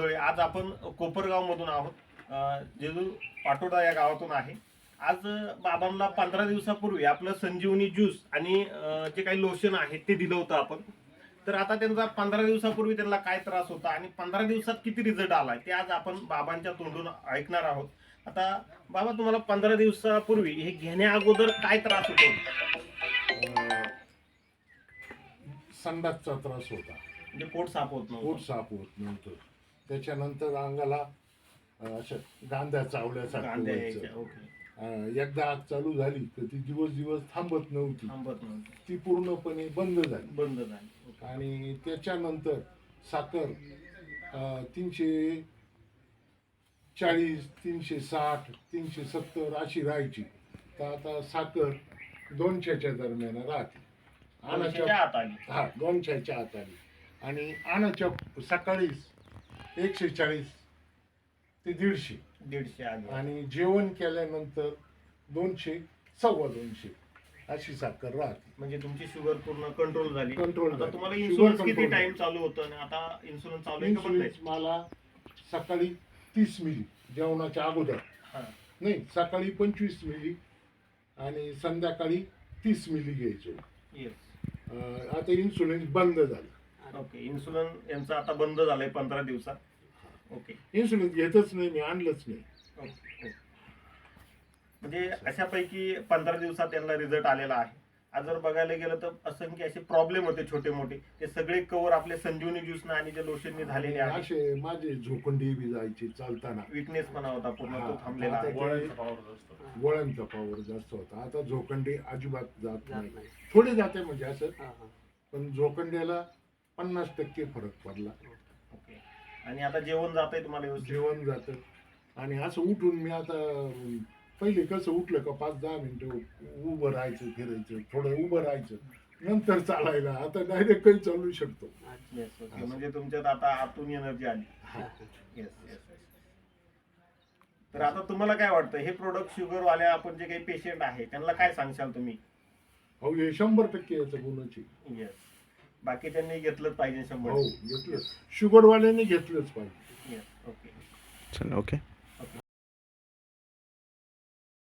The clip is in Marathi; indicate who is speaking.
Speaker 1: मंडळी आज आपण कोपरगाव मधून आहोत जेजू पाटोदा या गावातून आहे. आज बाबांना पंधरा दिवसापूर्वी आपलं संजीवनी ज्यूस आणि जे काही लोशन आहे ते दिलं होतं आपण. तर आता त्यांचा पंधरा दिवसापूर्वी त्यांना काय त्रास होता आणि पंधरा दिवसात किती रिझल्ट आलाय ते आज आपण बाबांच्या तोंडून ऐकणार आहोत. आता बाबा तुम्हाला पंधरा दिवसापूर्वी हे घेण्या अगोदर काय त्रास होतो?
Speaker 2: संडासचा त्रास होता.
Speaker 1: म्हणजे पोट साफ होत
Speaker 2: पोट
Speaker 1: नव्हतं
Speaker 2: साफ होत नव्हतं. त्याच्यानंतर अंगाला अशा गांध्या चावल्यासारखं
Speaker 1: कांद्या
Speaker 2: व्हायचं.
Speaker 1: यायच्या, ओके.
Speaker 2: अं, एकदा आग चालू झाली तर ती दिवस दिवस थांबत नव्हती.
Speaker 1: थांबत नव्हतं.
Speaker 2: ती पूर्णपणे बंद झाली.
Speaker 1: बंद झाली. ओके.
Speaker 2: आणि त्याच्यानंतर साखर अं, तीनशे चाळीस तीनशे साठ तीनशे सत्तर अशी राहायची. तर आता साखर दोनशेच्या दरम्यान राहते.
Speaker 1: दोनशेच्या आत आली.
Speaker 2: हा दोनशेच्या आत आली. आणि आणाच्या सकाळीच एकशे चाळीस ते दीडशे.
Speaker 1: दीडशे आली.
Speaker 2: आणि जेवण केल्यानंतर दोनशे सव्वा दोनशे अशी साखर राहते.
Speaker 1: म्हणजे तुमची शुगर पूर्ण कंट्रोल झाली.
Speaker 2: कंट्रोल
Speaker 1: आता तुम्हाला इन्शुरन्स किती टाइम चालू होतं? आणि आता इन्शुरन्स चालू आहे का बंद आहे?
Speaker 2: इन्सुलिन मला सकाळी तीस मिली जेवणाच्या अगोदर.
Speaker 1: हा.
Speaker 2: नाही सकाळी पंचवीस मिली आणि संध्याकाळी तीस मिली घ्यायचो. अं, आता इन्सुलिन बंद झालं.
Speaker 1: ओके इन्सुलिन यांचं आता बंद झालंय पंधरा दिवसात. ओके.
Speaker 2: इन्सुलिन घेतच नाही मी आणलंच नाही.
Speaker 1: ओके. म्हणजे अशापैकी पंधरा दिवसात त्यांना रिझल्ट आलेला आहे. आज जर बघायला गेलं तर असंख्य असे प्रॉब्लेम होते छोटे मोठे ते सगळे कवर आपले संजीवनी ज्यूसनं आणि जे लोशनने झालेले आहे
Speaker 2: असे माझे झोकंडी बी जायची चालताना.
Speaker 1: विकनेस पण होता पूर्ण तो थांबलेला
Speaker 2: गोळ्यांचा पॉवर जास्त होता. आता झोकंडी अजिबात जात नाही. थोडे जाते म्हणजे असं. पण झोकंड्याला पन्नास टक्के फरक पडला.
Speaker 1: ओके. आणि आता जेवण जात आहे तुम्हाला व्यवस्थित?
Speaker 2: जेवण जातं. आणि असं उठून मी आता अं, पहिले कसं उठलं का पाच दहा मिनिटं उभं राहायचं फिरायचं थोडं उभं राहायचं नंतर चालायला. आता डायरेक्ट काही चालू शकतो.
Speaker 1: येस ओके म्हणजे तुमच्यात आता आतून एनर्जी आली.
Speaker 2: हा.
Speaker 1: येस येस तर आता तुम्हाला काय वाटतं हे प्रोडक्ट शुगर वाल्या आपण जे काही पेशंट आहे त्यांना काय सांगशाल तुम्ही?
Speaker 2: हो हे शंभर टक्के याचं गुणाची
Speaker 1: येस बाकीच्यांनी घेतलंच पाहिजे शंभर.
Speaker 2: हो घेतलं शुगरवाल्याने घेतलंच पाहिजे.
Speaker 1: येस ओके
Speaker 3: चल ओके